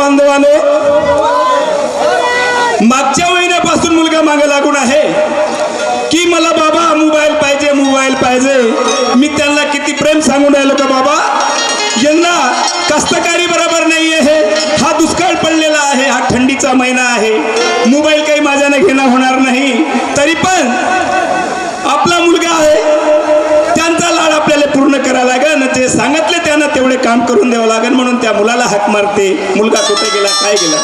बांधवानो मागच्या महिन्यापासून मुलगा मागे लागून आहे. की मला बाबा मोबाईल पाहिजे मोबाईल पाहिजे. मी त्यांना किती प्रेम सांगून राहिलो का बाबा? यांना कष्टकारी बरोबर नाही आहे हा दुष्काळ पडलेला आहे हा थंडीचा महिना आहे. मोबाईल काही माझ्याने घेणं होणार नाही. तरी पण आपला मुलगा आहे. त्यांचा लाड आपल्याला पूर्ण करावा लागेल ते सांगत तेवढे काम करून द्यावं लागेल म्हणून त्या मुलाला हाक मारते. मुलगा कुठे गेला काय गेला?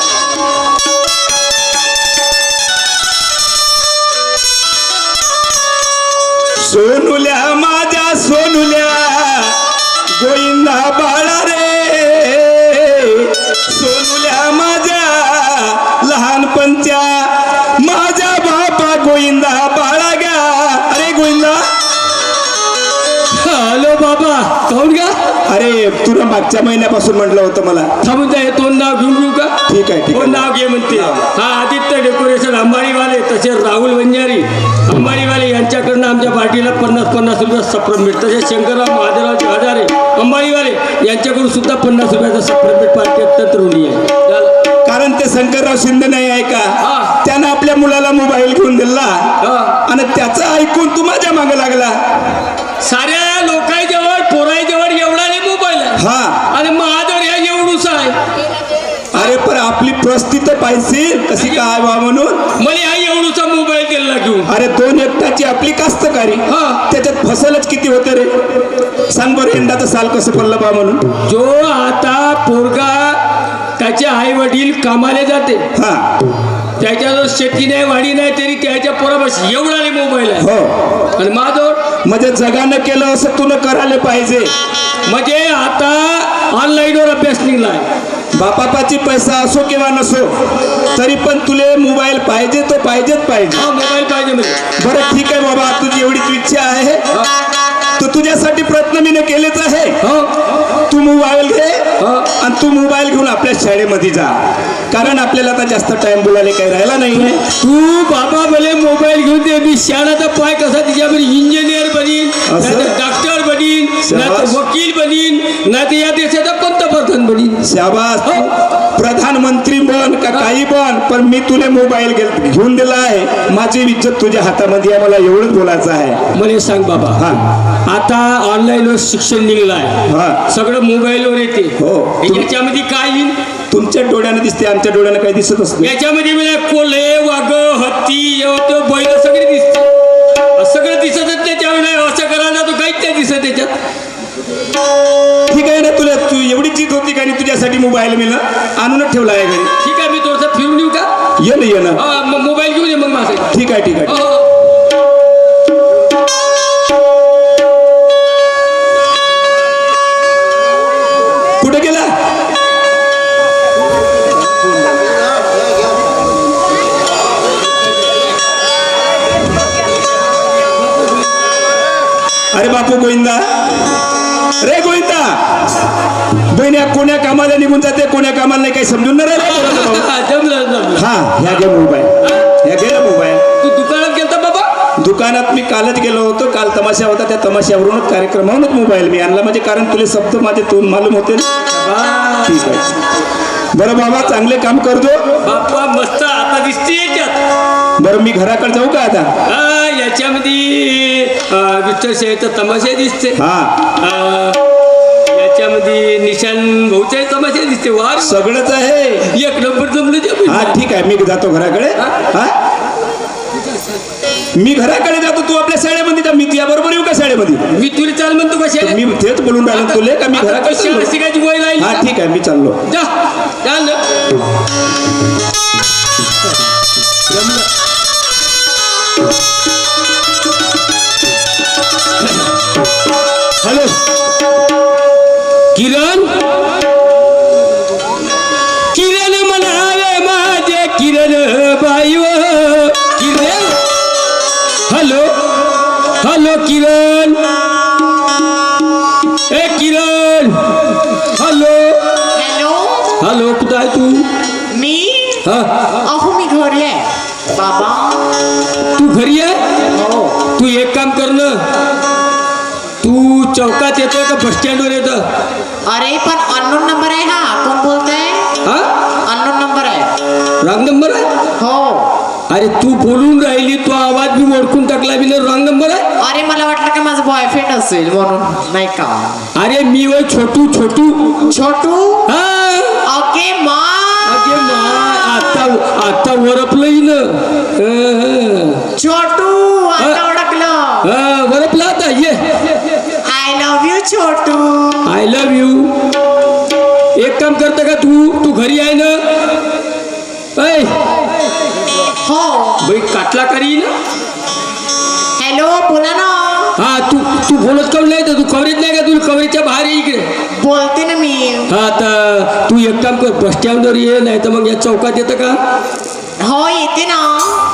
सोनुल्या माझ्या सोनुल्या गोविंदा हॅलो बाबा. कोण का अरे तुला मागच्या महिन्यापासून म्हटलं होतं मला. थांबून जा दोन नाव घेऊन घेऊ का? ठीक आहे ठीक नाव घे म्हणते. हा आदित्य डेकोरेशन अंबारीवाले तसेच राहुल वंजारी. अंबारीवाले यांच्याकडनं आमच्या पार्टीला पन्नास पन्नास रुपये सप्रम भेट. तसेच शंकरराव महादेवराव हजारे अंबारीवाले यांच्याकडून सुद्धा पन्नास रुपयाचा सप्रम भेट पार्टी अत्यंत ऋणी आहे. कारण ते शंकरराव शिंदे नाही आहे का? हा. त्यानं आपल्या मुलाला मोबाईल घेऊन दिला. हा. आणि त्याचं ऐकून तू माझ्या मागे लागला. साऱ्या लोकांजवळ पोराईजवळ एवढा नाही मोबाईल आहे हा आणि महादेव या एवढूच आहे अरे पण आपली परिस्थिती पाहिजे कशी काय बा म्हणून? मला हा एवढूचा मोबाईल दिला घेऊन. अरे दोन एकटाची आपली कास्तकारी. हा. त्याच्यात फसलच किती होते रे? सांग बरं यंदाचं साल कसं पडलं बा म्हणून? जो आता पोरगा त्याचे आई वडील कामाला जाते. हा. त्याच्याजवळ शेती नाही वाडी नाही तरी त्याच्या पोराबस एवढा रे मोबाईल आहे. हो. आणि माझं म्हणजे जगानं केलं असं तुला करायला पाहिजे. म्हणजे आता ऑनलाईनवर अभ्यास निघलाय. बापापाची पैसा असो किंवा नसो तरी पण तुले मोबाईल पाहिजे तो पाहिजेच पाहिजे. हा मोबाईल पाहिजे म्हणजे बरं ठीक आहे बाबा तुझी एवढीच इच्छा आहे. तर तुझ्यासाठी प्रयत्न मी केलेच आहे. हो. तू मोबाईल घे. आणि तू मोबाईल घेऊन आपल्या शाळेमध्ये जा. कारण आपल्याला आता जास्त टाइम बोलायला काही राहिला नाही आहे तू बाबा भले मोबाईल घेऊन दे मी शाळाचा पाय कसा तिच्यामध्ये इंजिनियर? नाही डॉक्टर बनीन नाही तर या देशाचा पंतप्रधान बनीन. शाबास. प्रधानमंत्री बन का काही बन पण मी तुला मोबाईल घेऊन दिला आहे. माझी इज्जत तुझ्या हातामध्ये आहे मला एवढंच बोलायचं आहे. मला सांग बाबा. हा. आता ऑनलाईनवर शिक्षण निघलाय हा. सगळं मोबाईलवर येते. हो. याच्यामध्ये काय येईल? तुमच्या डोळ्याने दिसते आमच्या डोळ्याने काही दिसत असते याच्यामध्ये म्हणजे कोल्हे वाघ हत्ती बैल सगळे दिसते. सगळं दिसतच त्याच्यामध्ये असं करायला तो काहीच नाही दिसत त्याच्यात. ठीक आहे ना तुला तू एवढी चीज होती का आणि तुझ्यासाठी मोबाईल मी ना आणूनच ठेवला आहे घरी. ठीक आहे मी थोडंसं फिरून येऊ का? ये ना ये ना. हा, मग मोबाईल घेऊन ये मग माझा ठीक आहे ठीक आहे. हो, हो. कुठे गेला? अरे बापू गोविंदा. रे गोविंदा! बहिण्या कोण्या कामाला निघून जाते कोण्या कामाला नाही काही समजून नाही राहिलं बोलायचं भाऊ. हा, ह्या घे मोबाईल. ह्या घे ना मोबाईल. तू दुकानात गेलता बाबा? दुकानात मी कालच गेलो होतो काल तमाशा होता त्या तमाशावरूनच कार्यक्रमावरूनच मोबाईल मी आणला. म्हणजे कारण तुले शब्द माझे तोंड मालूम होते ना. ठीक आहे. बरं बाबा चांगले काम करतो बाप्पा मस्त आता दिसते याच्यात. बरं मी घराकडे जाऊ का आता? याच्यामध्ये अं, विठ्ठल शेळीचा तमाशा दिसते. हा. अं, याच्यामध्ये निशान भाऊचा तमाशा दिसते. वार सगळंच आहे. एक नंबर जमलं ते हा ठीक आहे मी जातो घराकडे. हा? मी घराकडे जातो तू आपल्या शाळेमध्ये जा. मी तुझ्या बरोबर येऊ का शाळेमध्ये? मी तुला चाल म्हणतो कशा मी तेच बोलून राहिलो तुले का मी घराकडे चाललो? शिकायची वय राहील. हा ठीक आहे मी चाललो. जा चाल हॅलो. किरण? किरण। ए किरण हॅलो। हॅलो। हॅलो कुठं आहे तू? मी? हा। अहो मी घरी आहे बाबा। तू घरी आहे हो। तू एक काम कर ना। तू चौकात येतोय का बस स्टँडवर येतं अरे पण अननोन नंबर आहे हा. कोण बोलतंय? हा? रॉंग नंबर आहे? हो. अरे तू बोलून राहिली तो आवाज मी ओळखून टाकला मी रॉंग नंबर आहे? अरे मला वाटलं का माझा बॉयफ्रेंड असेल म्हणून नाही का? अरे मी वय छोटू छोटू. छोटू? हा. ओके मा. अगे मा आता आता वरपलंही ना. छोटू आता ओळखलं. हं. वरपला आता ये. I love you Chhotu. I love you एक काम करतं का तू? तू घरी आहे ना? बाई काटला करी ना? हॅलो बोला ना. हा तू तू बोलत काऊन नाही? तर तू कवरेज नाही का? तुला कवरेजच्या बाहेर ये इकडे. बोलते ना मी. हा तर तू एक काम कर बस स्टँडवर ये नाही तर मग या चौकात येतं का? हो येते ना.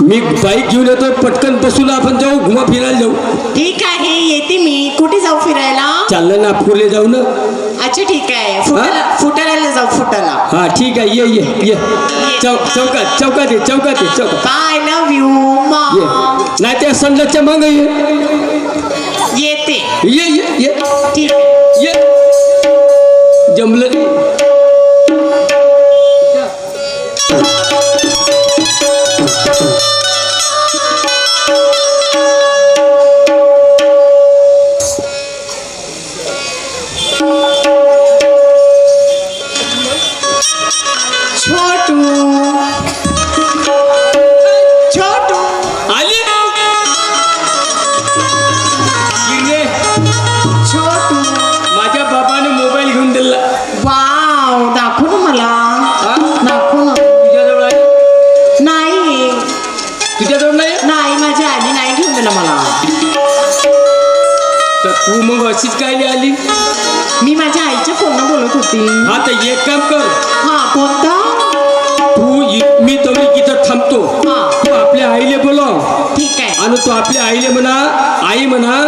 मी बाईक घेऊन येतो पटकन बसून आपण जाऊ घुमा फिरायला जाऊ. ठीक आहे येते मी. कुठे जाऊ फिरायला? चाललं नागपूरला जाऊ ना. अच्छा ठीक आहे. फुटाला फुटाला जाऊ फुटाला हा ठीक आहे. ये ये ये. चौ चौकात चौकात ये चौकात ये चौकात. बाय लव्ह यू ये. मा नाही त्या संडासच्या मागं ये. येते. ये ये ये. ठीक. ये. जमलं. तू मग अशीच काय आली? मी माझ्या आईच्या फोननं बोलत होती. तर एक काम कर. हा कोणता तू इ- मी तुम्ही इथं थांबतो. हा. तू आपल्या आईले बोलव. ठीक आहे. आणि तू आपल्या आईले म्हणा आई म्हणा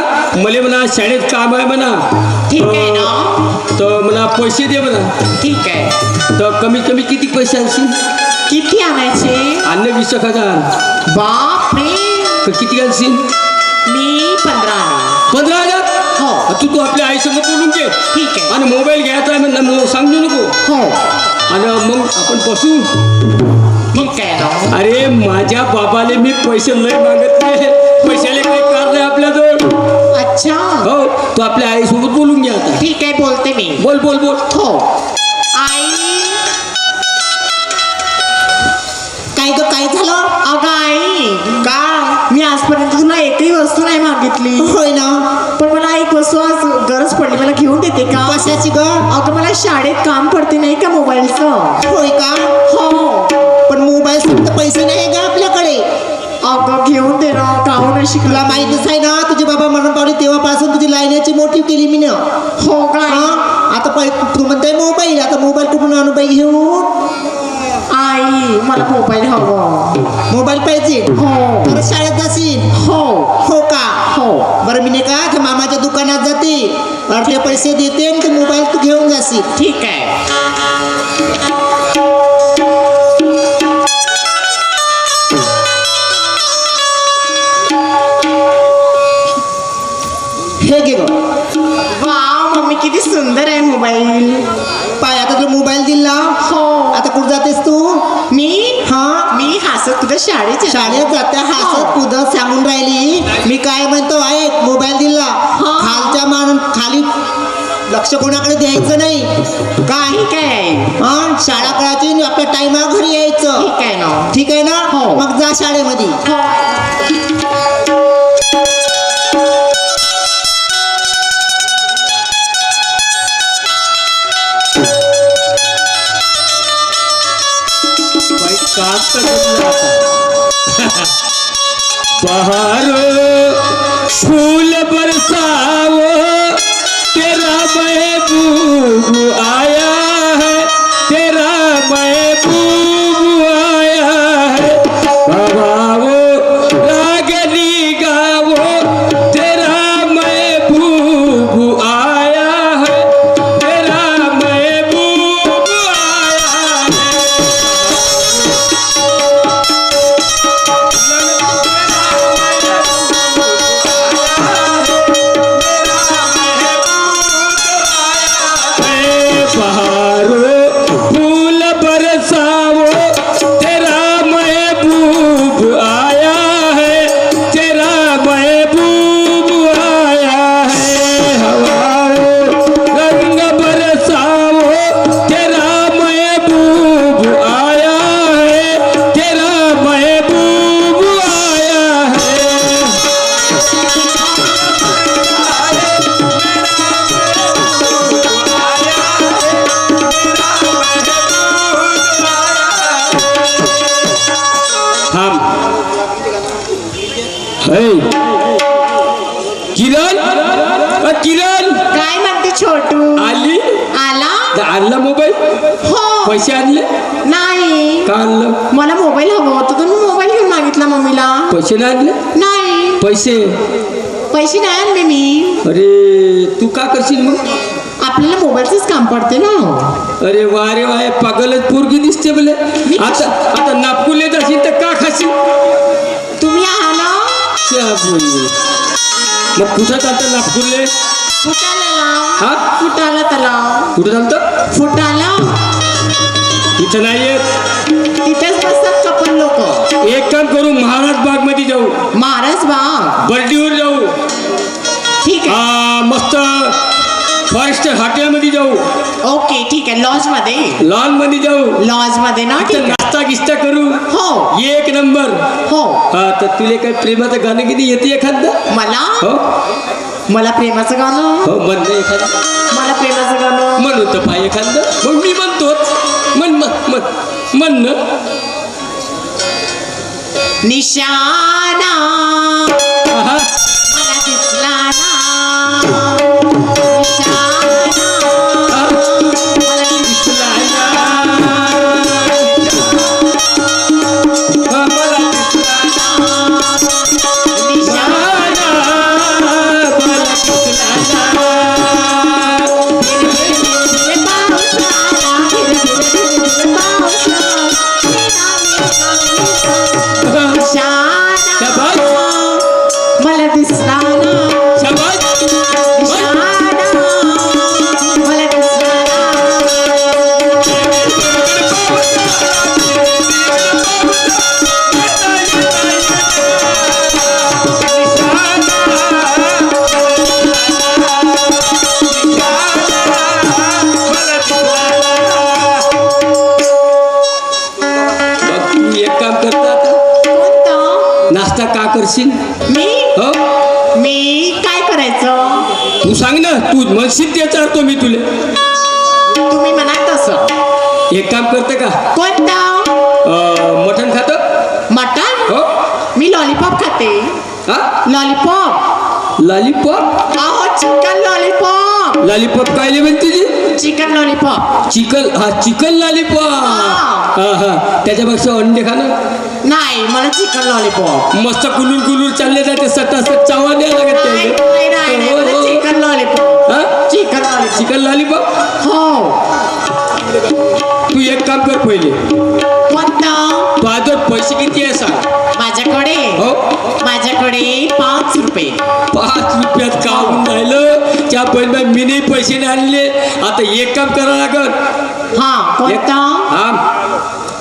मले म्हणा शाळेत काम आहे म्हणा. ठीक आहे ना? तर मला पैसे दे म्हणा. ठीक आहे. तर कमीत कमी किती पैसे आणशील? किती आणायचे? आणले वीस एक हजार. बापरे! तर किती आणशील? मी पंधरा आणा पंधरा हजार? हो. तू तू आपल्या आईसमोर बोलून घे. ठीक आहे. आणि मोबाईल घ्यायचा आहे म्हणलं सांगू नको. हो. आणि मग आपण बसू. ठीक आहे अरे माझ्या बाबाले मी पैसे लय मागत नाही पैशाले काही कार नाही आपल्याजवळ. अच्छा. हो तू आपल्या आईसोबत बोलून घ्या आता. ठीक आहे बोलते मी. बोल बोल बोल. हो. आई. काय ग काय झालं? अगं आई. का? मी आजपर्यंत तुला एकही वस्तू नाही मागितली. होय ना? पण मला एक वस्तू आज गरज पडली मला घेऊन देते का? कशाची ग? अगं मला शाळेत काम पडते नाही का मोबाईलचं? होय का? हो. पण मोबाईल फक्त पैसे नाही का आपल्याकडे. अगं घेऊन दे ना काहून अशी तुला माहितीच आहे ना तुझे बाबा म्हणून पावले तेव्हापासून तुझी लाईनाची मोठी केली मी ना हो का? हा? आता पै तू म्हणताय मोबाईल आता मोबाईल कुठून आणू बाई घेऊन? आई मला मोबाईल हवा. मोबाईल पाहिजे. हो. शाळेत जाशील? हो. हो का? हो. बरं मी नाही का त्या मामाच्या दुकानात जाते. अर्धे पैसे देते आणि ते मोबाईल तू घेऊन जाशील. ठीक आहे. तुझ्या शाळेत जाते हसत कुदत सांगून राहिली. मी काय म्हणतो ऐक मोबाईल दिला. खालच्या मान खाली लक्ष कोणाकडे द्यायचं नाही. काय? आहे. हा शाळा करायची आपल्या टायमावर घरी यायचं. ठीक आहे ना. ठीक आहे ना? हो. मग जा शाळेमध्ये. बहारो फूल बरसाओ तेरा महबूब आया किरण? किरण? काय म्हणते छोटू? आली? आला? आणला मोबाईल? हो. पैसे आणले? नाही. का मला मोबाईल हवा होता तर मी मोबाईल घेऊन मागितला मम्मीला. पैसे नाही आणले? नाही. पैसे? पैसे नाही आणले मी. अरे तू का करशील मग? आपल्याला मोबाईलचंच काम पडते ना. अरे वा रे वा हे पागलच पोरगी दिसते बोले आता आता नागपूरला जाशील तर का खाशील? तुम्ही शाबुई. मग कुठं चालतं नागपूरले फुटाला हा? फुटाला त्याला कुठं चालतं? फुटाला इथं नाही येत तिथेच बसतात एक काम करू महाराज बागमध्ये जाऊ. महाराज बा बर्डीवर जाऊ. ठीक आहे. मस्त फॉरेस्ट हॉटेलमध्ये जाऊ. ओके ठीक आहे. लॉजमध्ये लॉनमध्ये जाऊ. लॉजमध्ये ना ठीक तिथं आहे. नाश्ता गिस्ता करू. हो. एक नंबर. हो. हा तर तुला काही प्रेमाचं गाणं किती येते एखादं? मला? हो. मला प्रेमाचं गाणं? हो म्हणणं एखादं. मला प्रेमाचं गाणं? म्हणू तर पाय एखादं. मग मी म्हणतोच. म्हण म्हण म्हण म्हणणं নিশানা। मला मी काय करायचं? तू सांग ना तू म्हणशील ते चालतो मी तुले. तुम्ही म्हणाल तसं एक काम करते का? कोणतं? अं, मटण खातं? मटन हो. मी लॉलीपॉप खाते. हा? लॉलीपॉप. लॉलीपॉप? अहो चिकन लॉलीपॉप. लॉलीपॉप काय लेवन तुझी? Chicken lollipop. चिकन हा चिकन लॉलीपॉप. हा. हा त्याच्यापेक्षा अंडे खाणं नाही मला चिकन लॉलीपॉप. मस्त कुलूर कुलूर चालले जाते सटा सट पैसे किती आहे सांग? माझ्याकडे हो? माझ्याकडे पाच रुपये. पाच रुपयात का होऊन राहिलं? त्या पहिले मी नाही पैसे नाही आणले. आता एक काम करा लागत हा कोणतं? हा.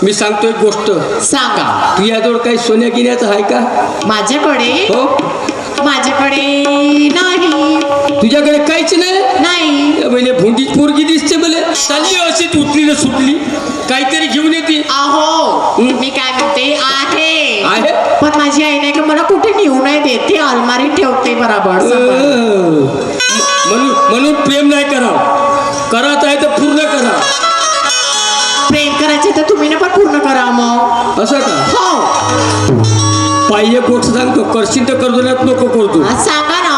मी सांगतो एक गोष्ट. सांगा. तू याजवळ काही सोन्या गिन्याचं आहे का? माझ्याकडे? हो. माझ्याकडे नाही. तुझ्याकडे काहीच नाही म्हणजे भुंडी पोरगी दिसते मला चालली अशी उठली ना सुटली. काहीतरी घेऊन येते. अहो मी काय म्हणते आहे. आहे? पण माझी आई नाही का मला कुठे नेऊ नाही देत. ती अलमारीत ठेवते बरोबर. म्हणून म्हणून प्रेम नाही करावं. करत आहे तर पूर्ण करा. प्रेम करायचे तर तुम्ही ना पण पूर्ण करा मग. असं का? हो. पाहिजे गोष्ट सांगतो करशील तर करतो नाही नको करतो. सांगा ना.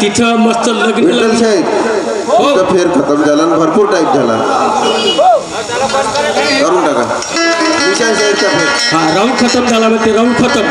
तिथं मस्त लग्न विठ्ठल लावून- साहेब हो. तुमचा फेर खतम झाला आणि भरपूर टाईप झाला. करून टाका. विशाल साहेबचा फेर. हा राऊंड खतम झाला म्हणते राऊंड खतम.